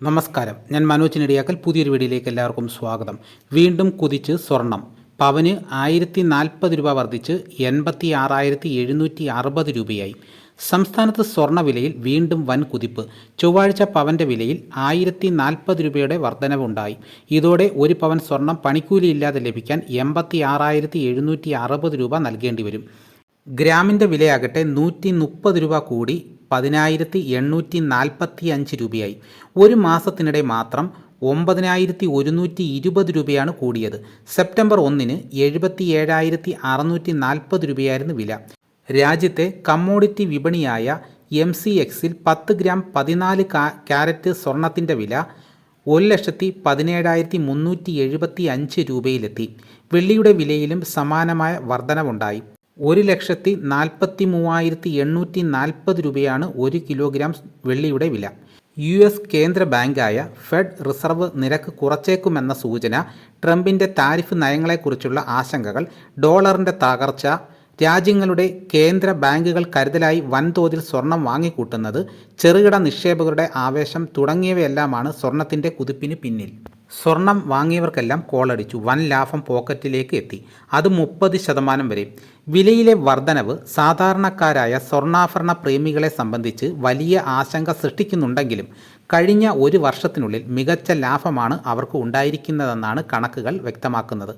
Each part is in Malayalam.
നമസ്കാരം. ഞാൻ മനോജ് നെടിയാക്കൽ. പുതിയൊരു വീഡിയോയിലേക്ക് എല്ലാവർക്കും സ്വാഗതം. വീണ്ടും കുതിച്ച് സ്വർണം. പവന് ആയിരത്തി നാൽപ്പത് രൂപ വർദ്ധിച്ച് എൺപത്തി ആറായിരത്തി എഴുന്നൂറ്റി അറുപത് രൂപയായി. സംസ്ഥാനത്ത് സ്വർണ വിലയിൽ വീണ്ടും വൻ കുതിപ്പ്. ചൊവ്വാഴ്ച പവന്റെ വിലയിൽ ആയിരത്തി നാൽപ്പത് രൂപയുടെ വർധനവുണ്ടായി. ഇതോടെ ഒരു പവൻ സ്വർണം പണിക്കൂലിയില്ലാതെ ലഭിക്കാൻ എൺപത്തി ആറായിരത്തി എഴുന്നൂറ്റി അറുപത് രൂപ നൽകേണ്ടി വരും. ഗ്രാമിന്റെ വിലയാകട്ടെ നൂറ്റി മുപ്പത് രൂപ കൂടി പതിനായിരത്തി എണ്ണൂറ്റി നാൽപ്പത്തി അഞ്ച് രൂപയായി. ഒരു മാസത്തിനിടെ മാത്രം ഒമ്പതിനായിരത്തി ഒരുന്നൂറ്റി ഇരുപത് രൂപയാണ് കൂടിയത്. സെപ്റ്റംബർ ഒന്നിന് എഴുപത്തി ഏഴായിരത്തി അറുന്നൂറ്റി നാൽപ്പത് രൂപയായിരുന്നു വില. രാജ്യത്തെ കമ്മോഡിറ്റി വിപണിയായ എം സി എക്സിൽ പത്ത് ഗ്രാം പതിനാല് കാ- ക്യാരറ്റ് സ്വർണത്തിന്റെ വില ഒരു ലക്ഷത്തി പതിനേഴായിരത്തി മുന്നൂറ്റി എഴുപത്തി അഞ്ച് രൂപയിലെത്തി. വെള്ളിയുടെ വിലയിലും സമാനമായ വർധനവുണ്ടായി. ഒരു ലക്ഷത്തി നാൽപ്പത്തി മൂവായിരത്തി എണ്ണൂറ്റി നാൽപ്പത് രൂപയാണ് ഒരു കിലോഗ്രാം വെള്ളിയുടെ വില. യു എസ് കേന്ദ്ര ബാങ്കായ ഫെഡ് റിസർവ് നിരക്ക് കുറച്ചേക്കുമെന്ന സൂചന ട്രംപിന്റെ താരിഫ് നയങ്ങളെക്കുറിച്ചുള്ള ആശങ്കകൾ ഡോളറിന്റെ തകർച്ച രാജ്യങ്ങളുടെ കേന്ദ്ര ബാങ്കുകൾ കരുതലായി വൻതോതിൽ സ്വർണം വാങ്ങിക്കൂട്ടുന്നത് ചെറുകിട നിക്ഷേപകരുടെ ആവേശം തുടങ്ങിയവയെല്ലാമാണ് സ്വർണത്തിന്റെ കുതിപ്പിന് പിന്നിൽ. സ്വർണം വാങ്ങിയവർക്കെല്ലാം കോളടിച്ചു. വൻ ലാഭം പോക്കറ്റിലേക്ക് എത്തി. അത് മുപ്പത് ശതമാനം വരെ. വിലയിലെ വർധനവ് സാധാരണക്കാരായ സ്വർണാഭരണ പ്രേമികളെ സംബന്ധിച്ച് വലിയ ആശങ്ക സൃഷ്ടിക്കുന്നുണ്ടെങ്കിലും കഴിഞ്ഞ ഒരു വർഷത്തിനുള്ളിൽ മികച്ച ലാഭമാണ് അവർക്ക് ഉണ്ടായിരിക്കുന്നതെന്നാണ് കണക്കുകൾ വ്യക്തമാക്കുന്നത്.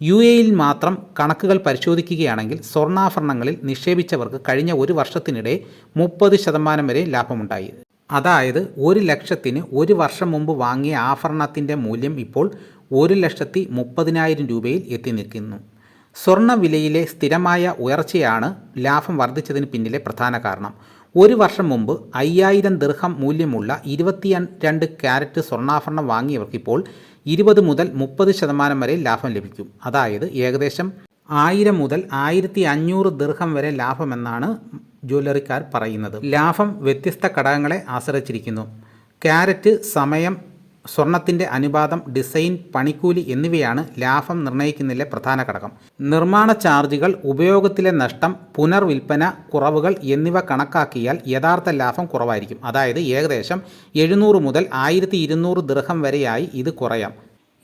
യു എയിൽ മാത്രം കണക്കുകൾ പരിശോധിക്കുകയാണെങ്കിൽ സ്വർണാഭരണങ്ങളിൽ നിക്ഷേപിച്ചവർക്ക് കഴിഞ്ഞ ഒരു വർഷത്തിനിടെ മുപ്പത് ശതമാനം വരെ ലാഭമുണ്ടായി. അതായത് ഒരു ലക്ഷത്തിന് ഒരു വർഷം മുമ്പ് വാങ്ങിയ ആഭരണത്തിന്റെ മൂല്യം ഇപ്പോൾ ഒരു ലക്ഷത്തി മുപ്പതിനായിരം രൂപയിൽ എത്തി നിൽക്കുന്നു. സ്വർണ വിലയിലെ സ്ഥിരമായ ഉയർച്ചയാണ് ലാഭം വർദ്ധിച്ചതിന് പിന്നിലെ പ്രധാന കാരണം. ഒരു വർഷം മുമ്പ് അയ്യായിരം ദീർഘം മൂല്യമുള്ള ഇരുപത്തി രണ്ട് ക്യാരറ്റ് സ്വർണാഭരണം വാങ്ങിയവർക്കിപ്പോൾ ഇരുപത് മുതൽ മുപ്പത് ശതമാനം വരെ ലാഭം ലഭിക്കും. അതായത് ഏകദേശം ആയിരം മുതൽ ആയിരത്തി അഞ്ഞൂറ് ദീർഘം വരെ ലാഭമെന്നാണ് ജ്വല്ലറിക്കാർ പറയുന്നത്. ലാഭം വ്യത്യസ്ത ഘടകങ്ങളെ ആശ്രയിച്ചിരിക്കുന്നു. ക്യാരറ്റ് സമയം സ്വർണത്തിന്റെ അനുപാതം ഡിസൈൻ പണിക്കൂലി എന്നിവയാണ് ലാഭം നിർണയിക്കുന്നതിലെ പ്രധാന ഘടകം. നിർമ്മാണ ചാർജുകൾ ഉപയോഗത്തിലെ നഷ്ടം പുനർവിൽപ്പന കുറവുകൾ എന്നിവ കണക്കാക്കിയാൽ യഥാർത്ഥ ലാഭം കുറവായിരിക്കും. അതായത് ഏകദേശം എഴുന്നൂറ് മുതൽ ആയിരത്തി ഇരുന്നൂറ് ദൃഹം വരെയായി ഇത് കുറയാം.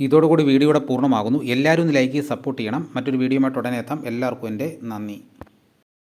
ഇതോടുകൂടി വീഡിയോയുടെ പൂർണമാകുന്നു. എല്ലാവരും ലൈക്ക് സപ്പോർട്ട് ചെയ്യണം. മറ്റൊരു വീഡിയോയുമായിട്ട് ഉടനെ എത്താം. എല്ലാവർക്കും എന്റെ നന്ദി.